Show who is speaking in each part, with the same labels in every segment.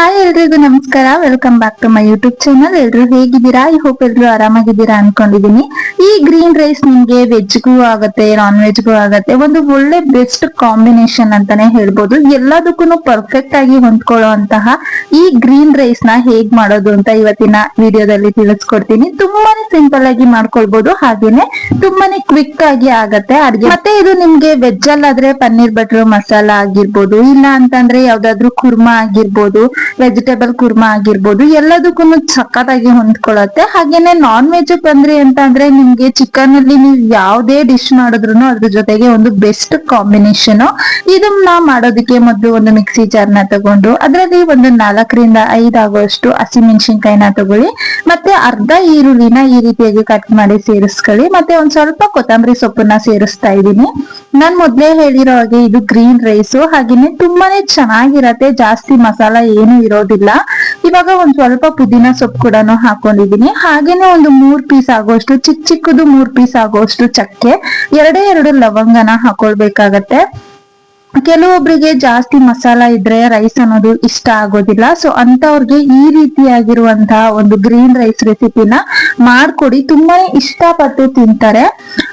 Speaker 1: Hi ಎಲ್ರಿಗೂ ನಮಸ್ಕಾರ. Welcome back to my YouTube channel ಎಲ್ರು ಹೇಗಿದ್ದೀರಾ? ಐ ಹೋಪ್ ಎಲ್ರು ಆರಾಮಾಗಿದ್ದೀರಾ ಅನ್ಕೊಂಡಿದೀನಿ ಈ ಗ್ರೀನ್ ರೈಸ್ ನಿಮ್ಗೆ ವೆಜ್ಗೂ ಆಗತ್ತೆ ನಾನ್ ವೆಜ್ಗೂ ಆಗತ್ತೆ, ಒಂದು ಒಳ್ಳೆ ಬೆಸ್ಟ್ ಕಾಂಬಿನೇಷನ್ ಅಂತಾನೆ ಹೇಳ್ಬೋದು. ಎಲ್ಲದಕ್ಕೂ ಪರ್ಫೆಕ್ಟ್ ಆಗಿ ಹೊಂದ್ಕೊಳ್ಳುವಂತಹ ಈ ಗ್ರೀನ್ ರೈಸ್ನ ಹೇಗ್ ಮಾಡೋದು ಅಂತ ಇವತ್ತಿನ ವಿಡಿಯೋದಲ್ಲಿ ತಿಳಿಸ್ಕೊಡ್ತೀನಿ. ತುಂಬಾನೇ ಸಿಂಪಲ್ ಆಗಿ ಮಾಡ್ಕೊಳ್ಬಹುದು ಹಾಗೇನೆ ತುಂಬಾನೇ ಕ್ವಿಕ್ ಆಗಿ ಆಗತ್ತೆ ಅಡ್ಗೆ. ಮತ್ತೆ ಇದು ನಿಮ್ಗೆ ವೆಜ್ ಅಲ್ಲಾದ್ರೆ ಪನ್ನೀರ್ ಬಟರ್ ಮಸಾಲಾ ಆಗಿರ್ಬೋದು, ಇಲ್ಲ ಅಂತಂದ್ರೆ ಯಾವ್ದಾದ್ರು ಕುರ್ಮಾ ಆಗಿರ್ಬೋದು ವೆಜಿಟೇಬಲ್ ಕುರ್ಮಾ ಆಗಿರ್ಬೋದು ಎಲ್ಲದಕ್ಕೂ ಸಖತ್ತಾಗಿ ಹೊಂದ್ಕೊಳತ್ತೆ. ಹಾಗೇನೆ ನಾನ್ ವೆಜ್ ಬಂದ್ರಿ ಅಂತ ಅಂದ್ರೆ ನಿಮ್ಗೆ ಚಿಕನ್ ಅಲ್ಲಿ ನೀವು ಯಾವ್ದೇ ಡಿಶ್ ಮಾಡಿದ್ರು ಅದ್ರ ಜೊತೆಗೆ ಒಂದು ಬೆಸ್ಟ್ ಕಾಂಬಿನೇಷನ್ ಇದನ್ನ ಮಾಡೋದಕ್ಕೆ ಮೊದಲು ಒಂದು ಮಿಕ್ಸಿ ಜಾರ್ನ ತಗೊಂಡು, ಅದರಲ್ಲಿ ಒಂದು ನಾಲ್ಕರಿಂದ ಐದು ಆಗುವಷ್ಟು ಹಸಿಮೆಣಸಿನ್ಕಾಯಿನ ತಗೊಳ್ಳಿ, ಮತ್ತೆ ಅರ್ಧ ಈರುಳ್ಳಿನ ಈ ರೀತಿಯಾಗಿ ಕಟ್ ಮಾಡಿ ಸೇರಿಸ್ಕೊಳ್ಳಿ, ಮತ್ತೆ ಒಂದ್ ಸ್ವಲ್ಪ ಕೊತ್ತಂಬರಿ ಸೊಪ್ಪನ್ನ ಸೇರಿಸ್ತಾ ಇದ್ದೀನಿ. ನಾನ್ ಮೊದ್ಲೇ ಹೇಳಿರೋ ಹಾಗೆ ಇದು ಗ್ರೀನ್ ರೈಸ್ ಹಾಗೇನೆ ತುಂಬಾನೇ ಚೆನ್ನಾಗಿರತ್ತೆ, ಜಾಸ್ತಿ ಮಸಾಲ ಏನು ಇರೋದಿಲ್ಲ. ಇವಾಗ ಒಂದ್ ಸ್ವಲ್ಪ ಪುದೀನ ಸೊಪ್ಪು ಕೂಡ ಹಾಕೊಂಡಿದೀನಿ. ಹಾಗೇನೆ ಒಂದು ಮೂರ್ ಪೀಸ್ ಆಗುವಷ್ಟು ಚಿಕ್ಕ ಚಿಕ್ಕದು ಮೂರ್ ಪೀಸ್ ಆಗುವಷ್ಟು ಚಕ್ಕೆ, ಎರಡೇ ಎರಡು ಲವಂಗನ ಹಾಕೊಳ್ಬೇಕಾಗತ್ತೆ. ಕೆಲವೊಬ್ರಿಗೆ ಜಾಸ್ತಿ ಮಸಾಲ ಇದ್ರೆ ರೈಸ್ ಅನ್ನೋದು ಇಷ್ಟ ಆಗೋದಿಲ್ಲ. ಸೊ ಅಂತವ್ರಿಗೆ ಈ ರೀತಿಯಾಗಿರುವಂತಹ ಒಂದು ಗ್ರೀನ್ ರೈಸ್ ರೆಸಿಪಿನ ಮಾಡ್ಕೊಡಿ. ತುಂಬಾನೇ ಇಷ್ಟಪಟ್ಟು ತಿಂತಾರೆ.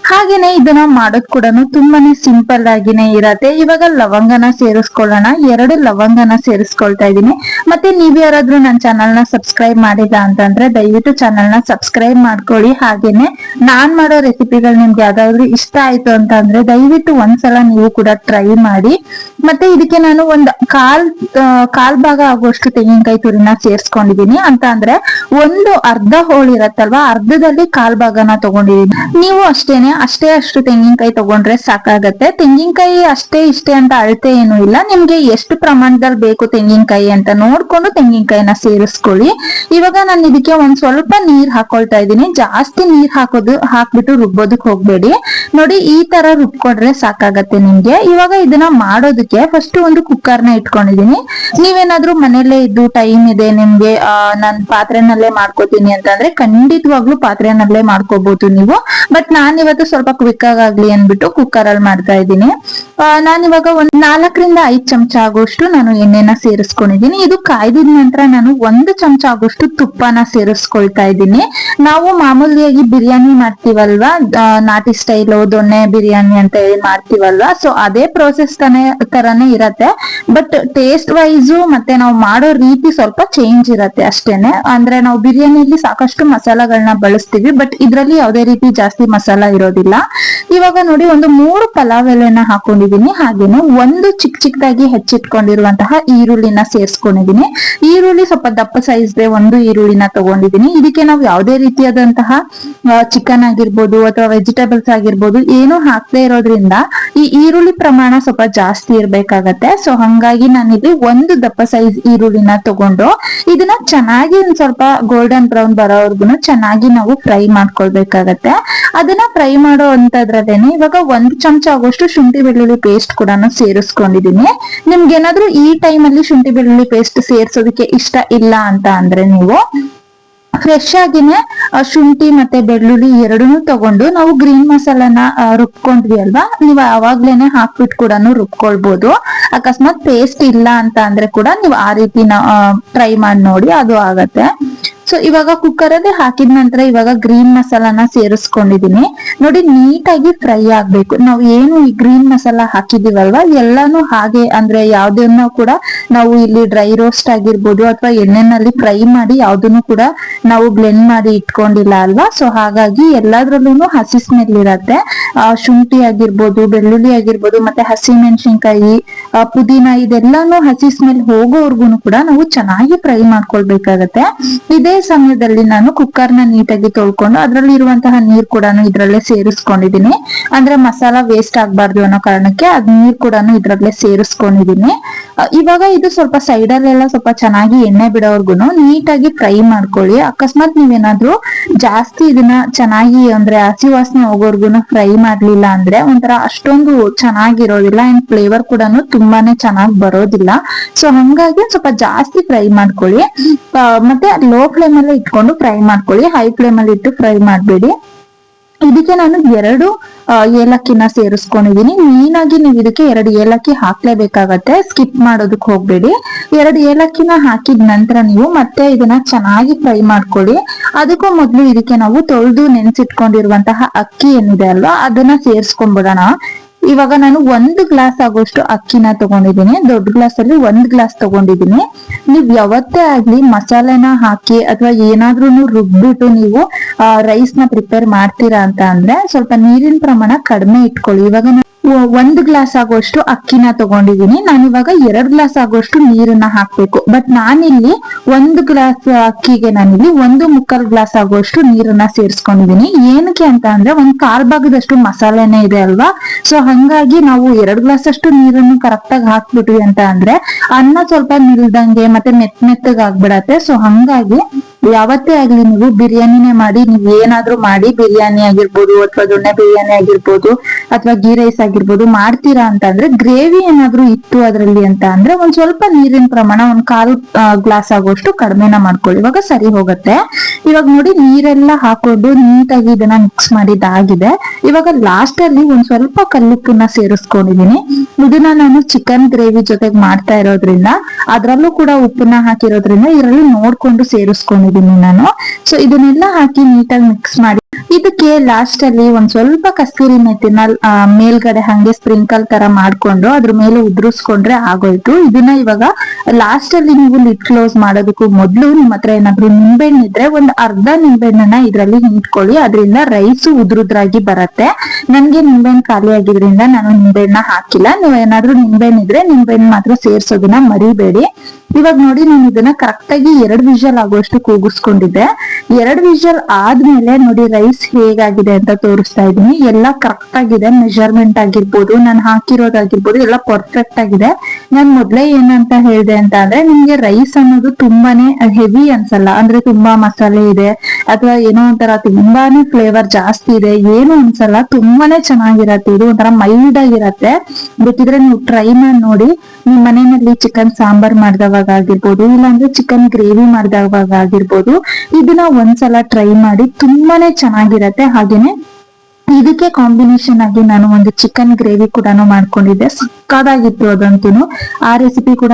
Speaker 1: ಹಾಗೇನೆ ಇದನ್ನ ಮಾಡೋದ್ ಕೂಡ ತುಂಬಾನೇ ಸಿಂಪಲ್ ಆಗಿನೇ ಇರತ್ತೆ. ಇವಾಗ ಲವಂಗನ ಸೇರಿಸ್ಕೊಳ್ಳೋಣ. ಎರಡು ಲವಂಗನ ಸೇರಿಸ್ಕೊಳ್ತಾ ಇದೀನಿ ಮತ್ತೆ ನೀವ್ ಯಾರಾದ್ರೂ ನನ್ನ ಚಾನಲ್ನ ಸಬ್ಸ್ಕ್ರೈಬ್ ಮಾಡಿಲ್ಲ ಅಂತಂದ್ರೆ ದಯವಿಟ್ಟು ಚಾನಲ್ನ ಸಬ್ಸ್ಕ್ರೈಬ್ ಮಾಡ್ಕೊಳ್ಳಿ. ಹಾಗೇನೆ ನಾನ್ ಮಾಡೋ ರೆಸಿಪಿಗಳು ನಿಮ್ಗೆ ಯಾವ್ದಾದ್ರು ಇಷ್ಟ ಆಯ್ತು ಅಂತ ಅಂದ್ರೆ ದಯವಿಟ್ಟು ಒಂದ್ಸಲ ನೀವು ಕೂಡ ಟ್ರೈ ಮಾಡಿ. ಮತ್ತೆ ಇದಕ್ಕೆ ನಾನು ಒಂದ್ ಕಾಲ್ ಕಾಲ್ ಭಾಗ ಆಗುವಷ್ಟು ತೆಂಗಿನಕಾಯಿ ತುರಿನ ಸೇರ್ಸ್ಕೊಂಡಿದೀನಿ. ಅಂತ ಅಂದ್ರೆ ಒಂದು ಅರ್ಧ ಹೋಳು ಇರತ್ತಲ್ವಾ? ಅರ್ಧದಲ್ಲಿ ಕಾಲ್ ಭಾಗನ ತಗೊಂಡಿದೀನಿ. ನೀವು ಅಷ್ಟೇನೆ ಅಷ್ಟೇ ಅಷ್ಟು ತೆಂಗಿನಕಾಯಿ ತಗೊಂಡ್ರೆ ಸಾಕಾಗತ್ತೆ. ತೆಂಗಿನಕಾಯಿ ಅಷ್ಟೇ ಇಷ್ಟೇ ಅಂತ ಅಳತೆ ಏನು ಇಲ್ಲ. ನಿಮ್ಗೆ ಎಷ್ಟು ಪ್ರಮಾಣದಲ್ಲಿ ಬೇಕು ತೆಂಗಿನಕಾಯಿ ಅಂತ ನೋಡ್ಕೊಂಡು ತೆಂಗಿನಕಾಯಿನ ಸೇರಿಸ್ಕೊಳ್ಳಿ. ಇವಾಗ ನಾನು ಇದಕ್ಕೆ ಒಂದ್ ಸ್ವಲ್ಪ ನೀರ್ ಹಾಕೊಳ್ತಾ ಇದ್ದೀನಿ. ಜಾಸ್ತಿ ನೀರ್ ಹಾಕೋದು, ಹಾಕ್ಬಿಟ್ಟು ರುಬ್ಬೋದಕ್ ಹೋಗ್ಬೇಡಿ. ನೋಡಿ, ಈ ತರ ರುಬ್ಕೊಂಡ್ರೆ ಸಾಕಾಗತ್ತೆ ನಿಮ್ಗೆ. ಇವಾಗ ಇದನ್ನ ಮಾಡೋದಕ್ಕೆ ಫಸ್ಟ್ ಒಂದು ಕುಕ್ಕರ್ನ ಇಟ್ಕೊಂಡಿದೀನಿ ನೀವೇನಾದ್ರೂ ಮನೇಲೆ ಇದ್ದು ಟೈಮ್ ಇದೆ ನಿಮ್ಗೆ, ಆ, ನಾನ್ ಪಾತ್ರೆನಲ್ಲೇ ಮಾಡ್ಕೋತೀನಿ ಅಂತಂದ್ರೆ ಖಂಡಿತವಾಗ್ಲೂ ಪಾತ್ರೆನಲ್ಲೇ ಮಾಡ್ಕೋಬಹುದು ನೀವು. ಬಟ್ ನಾನ್ ಇವತ್ತು ಸ್ವಲ್ಪ ಕ್ವಿಕ್ ಆಗ್ಲಿ ಅನ್ಬಿಟ್ಟು ಕುಕ್ಕರ್ ಅಲ್ಲಿ ಮಾಡ್ತಾ ಇದ್ದೀನಿ. ನಾನು ಇವಾಗ ಒಂದ್ ನಾಲ್ಕರಿಂದ ಐದ್ ಚಮಚ ಆಗೋಷ್ಟು ನಾನು ಎಣ್ಣೆನ ಸೇರಿಸ್ಕೊಂಡಿದ್ದೀನಿ. ಇದು ಕಾಯ್ದಿದ ನಂತರ ನಾನು ಒಂದು ಚಮಚ ಆಗೋಷ್ಟು ತುಪ್ಪನ ಸೇರಿಸ್ಕೊಳ್ತಾ ಇದ್ದೀನಿ. ನಾವು ಮಾಮೂಲಿಯಾಗಿ ಬಿರಿಯಾನಿ ಮಾಡ್ತೀವಲ್ವಾ? ನಾಟಿ ಸ್ಟೈಲ್ ದೊಣ್ಣೆ ಬಿರಿಯಾನಿ ಅಂತ ಹೇಳಿ ಮಾಡ್ತೀವಲ್ವಾ? ಸೊ ಅದೇ ಪ್ರೋಸೆಸ್ ತನೇ, ತರಾನೇ ಇರತ್ತೆ. ಬಟ್ ಟೇಸ್ಟ್ ವೈಸ್ ಮತ್ತೆ ನಾವು ಮಾಡೋ ರೀತಿ ಸ್ವಲ್ಪ ಚೇಂಜ್ ಇರತ್ತೆ ಅಷ್ಟೇನೆ. ಅಂದ್ರೆ ನಾವು ಬಿರಿಯಾನಿಲಿ ಸಾಕಷ್ಟು ಮಸಾಲಗಳನ್ನ ಬಳಸ್ತೀವಿ. ಬಟ್ ಇದ್ರಲ್ಲಿ ಯಾವುದೇ ರೀತಿ ಜಾಸ್ತಿ ಮಸಾಲ ಇರೋದಿಲ್ಲ ಇವಾಗ ನೋಡಿ ಒಂದು ಮೂರು ಪಲಾವ್ ಎಲೆನ ಹಾಕೊಂಡಿದೀನಿ ಹಾಗೇನೆ ಒಂದು ಚಿಕ್ಕ ಚಿಕ್ಕದಾಗಿ ಹೆಚ್ಚಿಟ್ಕೊಂಡಿರುವಂತಹ ಈರುಳ್ಳಿನ ಸೇರಿಸ್ಕೊಂಡಿದೀನಿ ಈರುಳ್ಳಿ ಸ್ವಲ್ಪ ದಪ್ಪ ಸೈಜ್ದೆ ಒಂದು ಈರುಳ್ಳಿನ ತಗೊಂಡಿದೀನಿ ಇದಕ್ಕೆ ನಾವು ಯಾವುದೇ ರೀತಿಯಾದಂತಹ ಚಿಕನ್ ಆಗಿರ್ಬೋದು ಅಥವಾ ವೆಜಿಟೇಬಲ್ಸ್ ಆಗಿರ್ಬೋದು ಏನು ಹಾಕದೇ ಇರೋದ್ರಿಂದ ಈ ಈರುಳ್ಳಿ ಪ್ರಮಾಣ ಸ್ವಲ್ಪ ಜಾಸ್ತಿ ಇರ್ಬೇಕಾಗತ್ತೆ. ಸೊ ಹಂಗಾಗಿ ನಾನಿಲ್ಲಿ ಒಂದು ದಪ್ಪ ಸೈಜ್ ಈರುಳ್ಳಿನ ತಗೊಂಡು ಇದನ್ನ ಚೆನ್ನಾಗಿ ಒಂದ್ ಸ್ವಲ್ಪ ಗೋಲ್ಡನ್ ಬ್ರೌನ್ ಬರೋವರ್ಗುನು ಚೆನ್ನಾಗಿ ನಾವು ಫ್ರೈ ಮಾಡ್ಕೊಳ್ಬೇಕಾಗತ್ತೆ. ಅದನ್ನ ಫ್ರೈ ಮಾಡೋ ಅಂತದ್ರಲ್ಲೇನೆ ಇವಾಗ ಒಂದ್ ಚಮಚ ಆಗೋಷ್ಟು ಶುಂಠಿ ಬೆಳ್ಳುಳ್ಳಿ ಪೇಸ್ಟ್ ಕೂಡ ಸೇರಿಸ್ಕೊಂಡಿದೀನಿ. ನಿಮ್ಗೆ ಏನಾದ್ರೂ ಈ ಟೈಮ್ ಅಲ್ಲಿ ಶುಂಠಿ ಬೆಳ್ಳುಳ್ಳಿ ಪೇಸ್ಟ್ ಸೇರ್ಸೋದಕ್ಕೆ ಇಷ್ಟ ಇಲ್ಲ ಅಂತ ಅಂದ್ರೆ ನೀವು ಫ್ರೆಶ್ ಆಗಿನೇ ಶುಂಠಿ ಮತ್ತೆ ಬೆಳ್ಳುಳ್ಳಿ ಎರಡನ್ನೂ ತಗೊಂಡು ನಾವು ಗ್ರೀನ್ ಮಸಾಲಾನ ರುಬ್ಕೊಂಡ್ವಿ ಅಲ್ವಾ ನೀವು ಅವಾಗ್ಲೇನೆ ಹಾಕ್ಬಿಟ್ಟು ಕೂಡ ರುಬ್ಕೊಳ್ಬಹುದು ಅಕಸ್ಮಾತ್ ಪೇಸ್ಟ್ ಇಲ್ಲ ಅಂತ ಅಂದ್ರೆ ಕೂಡ ನೀವು ಆ ರೀತಿ ಟ್ರೈ ಮಾಡಿ ನೋಡಿ, ಅದು ಆಗತ್ತೆ. ಸೊ ಇವಾಗ ಕುಕ್ಕರ್ ಅಲ್ಲಿ ಹಾಕಿದ ನಂತರ ಇವಾಗ ಗ್ರೀನ್ ಮಸಾಲಾನ ಸೇರಿಸ್ಕೊಂಡಿದೀನಿ. ನೋಡಿ, ನೀಟಾಗಿ ಫ್ರೈ ಆಗ್ಬೇಕು. ನಾವು ಏನು ಈ ಗ್ರೀನ್ ಮಸಾಲಾ ಹಾಕಿದೀವಲ್ವಾ? ಎಲ್ಲಾನು ಹಾಗೆ, ಅಂದ್ರೆ ಯಾವ್ದನ್ನ ಕೂಡ ನಾವು ಇಲ್ಲಿ ಡ್ರೈ ರೋಸ್ಟ್ ಆಗಿರ್ಬೋದು ಅಥವಾ ಎಣ್ಣೆನಲ್ಲಿ ಫ್ರೈ ಮಾಡಿ ಯಾವ್ದನ್ನು ಕೂಡ ನಾವು ಬ್ಲೆಂಡ್ ಮಾಡಿ ಇಟ್ಕೊಂಡಿಲ್ಲ ಅಲ್ವಾ? ಸೊ ಹಾಗಾಗಿ ಎಲ್ಲಾದ್ರಲ್ಲೂ ಹಸಿ ಸ್ಮೆಲ್ ಇರತ್ತೆ. ಶುಂಠಿ ಆಗಿರ್ಬೋದು, ಬೆಳ್ಳುಳ್ಳಿ ಆಗಿರ್ಬೋದು, ಮತ್ತೆ ಹಸಿ ಮೆಣಸಿನ್ಕಾಯಿ ಪುದೀನ ಇದೆಲ್ಲಾನು ಹಸಿ ಸ್ಮೆಲ್ ಹೋಗೋವರ್ಗು ಕೂಡ ನಾವು ಚೆನ್ನಾಗಿ ಫ್ರೈ ಮಾಡ್ಕೊಳ್ಬೇಕಾಗತ್ತೆ. ಇದೇ ಸಮಯದಲ್ಲಿ ನಾನು ಕುಕ್ಕರ್ನ ನೀಟಾಗಿ ತೊಳ್ಕೊಂಡು ಅದರಲ್ಲಿ ಇರುವಂತಹ ನೀರ್ ಕೂಡ ಇದ್ರಲ್ಲೇ ಸೇರಿಸ್ಕೊಂಡಿದೀನಿ. ಅಂದ್ರೆ ಮಸಾಲ ವೇಸ್ಟ್ ಆಗ್ಬಾರ್ದು ಅನ್ನೋ ಕಾರಣಕ್ಕೆ ಅದ್ ನೀರ್ ಕೂಡ ಇದ್ರಲ್ಲೇ ಸೇರಿಸ್ಕೊಂಡಿದೀನಿ. ಇವಾಗ ಇದು ಸ್ವಲ್ಪ ಸೈಡ್ ಅಲ್ಲೆಲ್ಲ ಸ್ವಲ್ಪ ಚೆನ್ನಾಗಿ ಎಣ್ಣೆ ಬಿಡೋವರ್ಗು ನೀಟಾಗಿ ಫ್ರೈ ಮಾಡ್ಕೊಳ್ಳಿ. ಅಕಸ್ಮಾತ್ ನೀವೇನಾದ್ರೂ ಜಾಸ್ತಿ ಇದನ್ನ ಚೆನ್ನಾಗಿ ಅಂದ್ರೆ ಹಸಿ ವಾಸನೆ ಹೋಗೋರ್ಗುನು ಫ್ರೈ ಮಾಡ್ಲಿಲ್ಲ ಅಂದ್ರೆ ಒಂಥರ ಅಷ್ಟೊಂದು ಚೆನ್ನಾಗಿರೋದಿಲ್ಲ ಅಂಡ್ ಫ್ಲೇವರ್ ಕೂಡ ತುಂಬಾನೇ ಚೆನ್ನಾಗಿ ಬರೋದಿಲ್ಲ. ಸೊ ಹಂಗಾಗಿ ಸ್ವಲ್ಪ ಜಾಸ್ತಿ ಫ್ರೈ ಮಾಡ್ಕೊಳ್ಳಿ. ಮತ್ತೆ ಲೋ ಫ್ಲೇಮ್ ಅಲ್ಲೇ ಇಟ್ಕೊಂಡು ಫ್ರೈ ಮಾಡ್ಕೊಳ್ಳಿ. ಹೈ ಫ್ಲೇಮ್ ಅಲ್ಲಿ ಇಟ್ಟು ಫ್ರೈ ಮಾಡ್ಬೇಡಿ. ಇದಕ್ಕೆ ನಾನು ಎರಡು ಏಲಕ್ಕಿನ ಸೇರಿಸ್ಕೊಂಡಿದೀನಿ. ಮೇನ್ ಆಗಿ ನೀವು ಇದಕ್ಕೆ ಎರಡು ಏಲಕ್ಕಿ ಹಾಕ್ಲೇಬೇಕಾಗತ್ತೆ. ಸ್ಕಿಪ್ ಮಾಡೋದಕ್ಕೆ ಹೋಗ್ಬೇಡಿ. ಎರಡು ಏಲಕ್ಕಿನ ಹಾಕಿದ ನಂತರ ನೀವು ಮತ್ತೆ ಇದನ್ನ ಚೆನ್ನಾಗಿ ಫ್ರೈ ಮಾಡ್ಕೊಳ್ಳಿ. ಅದಕ್ಕೂ ಮೊದಲು ಇದಕ್ಕೆ ನಾವು ತೊಳೆದು ನೆನ್ಸಿಟ್ಕೊಂಡಿರುವಂತಹ ಅಕ್ಕಿ ಏನಿದೆ ಅಲ್ವಾ, ಅದನ್ನ ಸೇರ್ಸ್ಕೊಂಡ್ಬಿಡೋಣ. ಇವಾಗ ನಾನು ಒಂದು ಗ್ಲಾಸ್ ಆಗೋಷ್ಟು ಅಕ್ಕಿನ ತಗೊಂಡಿದ್ದೀನಿ. ದೊಡ್ಡ ಗ್ಲಾಸ್ ಅಲ್ಲಿ ಒಂದ್ ಗ್ಲಾಸ್ ತಗೊಂಡಿದ್ದೀನಿ. ನೀವ್ ಯಾವತ್ತೇ ಆಗ್ಲಿ ಮಸಾಲೆನ ಹಾಕಿ ಅಥವಾ ಏನಾದ್ರೂ ರುಬ್ಬಿಟ್ಟು ನೀವು ರೈಸ್ನ ಪ್ರಿಪೇರ್ ಮಾಡ್ತೀರಾ ಅಂತ ಅಂದ್ರೆ ಸ್ವಲ್ಪ ನೀರಿನ ಪ್ರಮಾಣ ಕಡಿಮೆ ಇಟ್ಕೊಳ್ಳಿ. ಇವಾಗ ಒಂದ್ ಗ್ಲಾಸ್ ಆಗೋಷ್ಟು ಅಕ್ಕಿನ ತಗೊಂಡಿದ್ದೀನಿ ನಾನು ಇವಾಗ ಎರಡ್ ಗ್ಲಾಸ್ ಆಗೋಷ್ಟು ನೀರನ್ನ ಹಾಕ್ಬೇಕು. ಬಟ್ ನಾನಿಲ್ಲಿ ಒಂದು ಗ್ಲಾಸ್ ಅಕ್ಕಿಗೆ ನಾನಿಲ್ಲಿ ಒಂದು ಮುಕ್ಕಾಲ್ ಗ್ಲಾಸ್ ಆಗುವಷ್ಟು ನೀರನ್ನ ಸೇರಿಸ್ಕೊಂಡಿದೀನಿ. ಏನಕ್ಕೆ ಅಂತ ಅಂದ್ರೆ ಒಂದ್ ಕಾಲ್ ಭಾಗದಷ್ಟು ಮಸಾಲೆನೇ ಇದೆ ಅಲ್ವಾ? ಸೊ ಹಂಗಾಗಿ ನಾವು ಎರಡು ಗ್ಲಾಸ್ ಅಷ್ಟು ನೀರನ್ನು ಕರೆಕ್ಟ್ ಆಗಿ ಹಾಕ್ಬಿಟ್ವಿ ಅಂತ ಅಂದ್ರೆ ಅನ್ನ ಸ್ವಲ್ಪ ನಿಲ್ದಂಗೆ ಮತ್ತೆ ಮೆತ್ ಮೆತ್ತಗ್ ಆಗ್ಬಿಡತ್ತೆ ಸೊ ಹಂಗಾಗಿ ಯಾವತ್ತೇ ಆಗ್ಲಿ ನೀವು ಬಿರಿಯಾನಿನೇ ಮಾಡಿ, ನೀವು ಏನಾದ್ರೂ ಮಾಡಿ, ಬಿರಿಯಾನಿ ಆಗಿರ್ಬೋದು ಅಥವಾ ದೊಣ್ಣೆ ಬಿರಿಯಾನಿ ಆಗಿರ್ಬೋದು ಅಥವಾ ಗೀ ರೈಸ್ ಆಗಿರ್ಬೋದು ಮಾಡ್ತೀರಾ ಅಂತ ಅಂದ್ರೆ ಗ್ರೇವಿ ಏನಾದ್ರೂ ಇತ್ತು ಅದ್ರಲ್ಲಿ ಅಂತ ಅಂದ್ರೆ ಒಂದ್ ಸ್ವಲ್ಪ ನೀರಿನ ಪ್ರಮಾಣ ಒಂದ್ ಕಾಲು ಗ್ಲಾಸ್ ಆಗುವಷ್ಟು ಕಡಿಮೆನ ಮಾಡ್ಕೊಳ್ಳಿ. ಇವಾಗ ಸರಿ ಹೋಗುತ್ತೆ. ಇವಾಗ ನೋಡಿ ನೀರೆಲ್ಲ ಹಾಕೊಂಡು ನೀಟಾಗಿ ಇದನ್ನ ಮಿಕ್ಸ್ ಮಾಡಿದ್ದಾಗಿದೆ ಇವಾಗ ಲಾಸ್ಟ್ ಅಲ್ಲಿ ಒಂದ್ ಸ್ವಲ್ಪ ಕಲ್ಲುಪ್ಪನ್ನ ಸೇರಿಸ್ಕೊಂಡಿದೀನಿ. ಇದನ್ನ ನಾನು ಚಿಕನ್ ಗ್ರೇವಿ ಜೊತೆಗೆ ಮಾಡ್ತಾ ಇರೋದ್ರಿಂದ, ಅದ್ರಲ್ಲೂ ಕೂಡ ಉಪ್ಪನ್ನ ಹಾಕಿರೋದ್ರಿಂದ, ಇದರಲ್ಲಿ ನೋಡ್ಕೊಂಡು ಸೇರಿಸ್ಕೊಂಡಿದೀನಿ ನಾನು. ಸೊ ಇದನ್ನೆಲ್ಲ ಹಾಕಿ ನೀಟಾಗಿ ಮಿಕ್ಸ್ ಮಾಡಿ. ಇದಕ್ಕೆ ಲಾಸ್ಟ್ ಅಲ್ಲಿ ಒಂದ್ ಸ್ವಲ್ಪ ಕಸ್ತೂರಿ ಮೆತ್ತಿನ ಮೇಲ್ಗಡೆ ಹಂಗೆ ಸ್ಪ್ರಿಂಕಲ್ ತರ ಮಾಡ್ಕೊಂಡು ಅದ್ರ ಮೇಲೆ ಉದುರಿಸ್ಕೊಂಡ್ರೆ ಆಗೋಯ್ತು. ಇದನ್ನ ಇವಾಗ ಲಾಸ್ಟ್ ಅಲ್ಲಿ ನೀವು ಲಿಡ್ ಕ್ಲೋಸ್ ಮಾಡೋದಕ್ಕೂ ಮೊದ್ಲು ನಿಮ್ ಹತ್ರ ಏನಾದ್ರು ನಿಂಬೆಹಣ್ಣು ಇದ್ರೆ ಒಂದ್ ಅರ್ಧ ನಿಂಬೆಹಣ್ಣನ್ನ ಇದ್ರಲ್ಲಿ ಹಿಂಡ್ಕೊಳ್ಳಿ. ಅದರಿಂದ ರೈಸ್ ಉದುರುದ್ರಾಗಿ ಬರತ್ತೆ. ನನ್ಗೆ ನಿಂಬೆಹಣ್ಣು ಖಾಲಿ ಆಗಿದ್ರಿಂದ ನಾನು ನಿಂಬೆಹಣ್ಣ ಹಾಕಿಲ್ಲ. ನೀವು ಏನಾದ್ರೂ ನಿಂಬೆಹಣ್ಣು ಇದ್ರೆ ನಿಂಬೆಹಣ್ಣು ಮಾತ್ರ ಸೇರ್ಸೋದನ್ನ ಮರಿಬೇಡಿ. ಇವಾಗ ನೋಡಿ, ನಾನು ಇದನ್ನ ಕರೆಕ್ಟ್ ಆಗಿ ಎರಡು ವಿಷಲ್ ಆಗುವಷ್ಟು ಕೂಗಿಸ್ಕೊಂಡಿದ್ದೆ. ಎರಡ್ ವಿಷಲ್ ಆದ್ಮೇಲೆ ನೋಡಿ ರೈಸ್ ಹೇಗಾಗಿದೆ ಅಂತ ತೋರಿಸ್ತಾ ಇದೀನಿ ಎಲ್ಲ ಕರೆಕ್ಟ್ ಆಗಿದೆ ಮೆಷರ್ಮೆಂಟ್ ಆಗಿರ್ಬೋದು, ನಾನು ಹಾಕಿರೋದಾಗಿರ್ಬೋದು, ಎಲ್ಲ ಪರ್ಫೆಕ್ಟ್ ಆಗಿದೆ. ನಾನು ಮೊದ್ಲೇ ಏನಂತ ಹೇಳ್ದೆ ಅಂತ ಅಂದ್ರೆ, ನಿಮ್ಗೆ ರೈಸ್ ಅನ್ನೋದು ತುಂಬಾನೇ ಹೆವಿ ಅನ್ಸಲ್ಲ. ಅಂದ್ರೆ ತುಂಬಾ ಮಸಾಲೆ ಇದೆ, ಅಥವಾ ಏನೋ ಒಂಥರ ತುಂಬಾನೇ ಫ್ಲೇವರ್ ಜಾಸ್ತಿ ಇದೆ, ಏನು ಅನ್ಸಲ್ಲ. ತುಂಬಾನೇ ಚೆನ್ನಾಗಿರತ್ತೆ, ಇದು ಒಂಥರ ಮೈಲ್ಡ್ ಆಗಿರತ್ತೆ. ಬೇಕಿದ್ರೆ ನೀವು ಟ್ರೈ ಮಾಡಿ ನೋಡಿ. ನಿಮ್ ಮನೆಯಲ್ಲಿ ಚಿಕನ್ ಸಾಂಬಾರ್ ಮಾಡಿದವಾಗ ಆಗಿರ್ಬೋದು, ಇಲ್ಲಾಂದ್ರೆ ಚಿಕನ್ ಗ್ರೇವಿ ಮಾಡಿದವಾಗ ಆಗಿರ್ಬೋದು. ಇದನ್ನ ಒಂದ್ಸಲ ಟ್ರೈ ಮಾಡಿ ತುಂಬಾನೇ ಚೆನ್ನಾಗಿರತ್ತೆ. ಹಾಗೇನೆ ಇದಕ್ಕೆ ಕಾಂಬಿನೇಷನ್ ಆಗಿ ನಾನು ಒಂದು ಚಿಕನ್ ಗ್ರೇವಿ ಕೂಡ ಮಾಡ್ಕೊಂಡಿದ್ದೆ. ಸಕ್ಕದಾಗಿತ್ತು ಅದಂತೂ ಆ ರೆಸಿಪಿ ಕೂಡ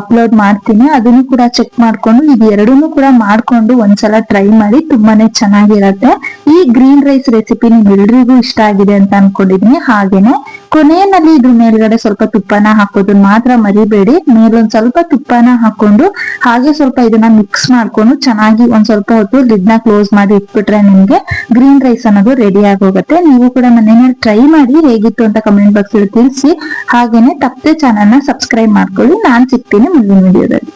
Speaker 1: ಅಪ್ಲೋಡ್ ಮಾಡ್ತೀನಿ. ಅದನ್ನು ಕೂಡ ಚೆಕ್ ಮಾಡ್ಕೊಂಡು ಇದು ಎರಡನ್ನೂ ಕೂಡ ಮಾಡ್ಕೊಂಡು ಒಂದ್ಸಲ ಟ್ರೈ ಮಾಡಿ ತುಂಬಾನೇ ಚೆನ್ನಾಗಿರತ್ತೆ. ಈ ಗ್ರೀನ್ ರೈಸ್ ರೆಸಿಪಿ ನಿಮ್ಮೆಲ್ರಿಗೂ ಇಷ್ಟ ಆಗಿದೆ ಅಂತ ಅನ್ಕೊಂಡಿದೀನಿ. ಹಾಗೇನೆ ಕೊನೆಯಲ್ಲಿ ಇದ್ರ ಮೇಲ್ಗಡೆ ಸ್ವಲ್ಪ ತುಪ್ಪನ ಹಾಕೋದನ್ನ ಮಾತ್ರ ಮರಿಬೇಡಿ. ಮೇಲೊಂದ್ ಸ್ವಲ್ಪ ತುಪ್ಪನ ಹಾಕೊಂಡು ಹಾಗೆ ಸ್ವಲ್ಪ ಇದನ್ನ ಮಿಕ್ಸ್ ಮಾಡ್ಕೊಂಡು ಚೆನ್ನಾಗಿ ಒಂದ್ ಸ್ವಲ್ಪ ಹೊತ್ತು ಲಿಡ್ನ ಕ್ಲೋಸ್ ಮಾಡಿ ಇಟ್ಬಿಟ್ರೆ ನಿಮ್ಗೆ ಗ್ರೀನ್ ರೈಸ್ ಅನ್ನೋದು ರೆಡಿ ಆಗೋಗುತ್ತೆ. ನೀವು ಕೂಡ ಮನೆಯಲ್ಲಿ ಟ್ರೈ ಮಾಡಿ ಹೇಗಿತ್ತು ಅಂತ ಕಮೆಂಟ್ ಬಾಕ್ಸ್ ಅಲ್ಲಿ ತಿಳಿಸಿ. ಹಾಗೇನೆ ತಪ್ಪದೆ ಚಾನಲ್ನ ಸಬ್ಸ್ಕ್ರೈಬ್ ಮಾಡ್ಕೊಳ್ಳಿ. ನಾನ್ ಸಿಗ್ತೀನಿ ಮುಂದಿನ ವಿಡಿಯೋದಲ್ಲಿ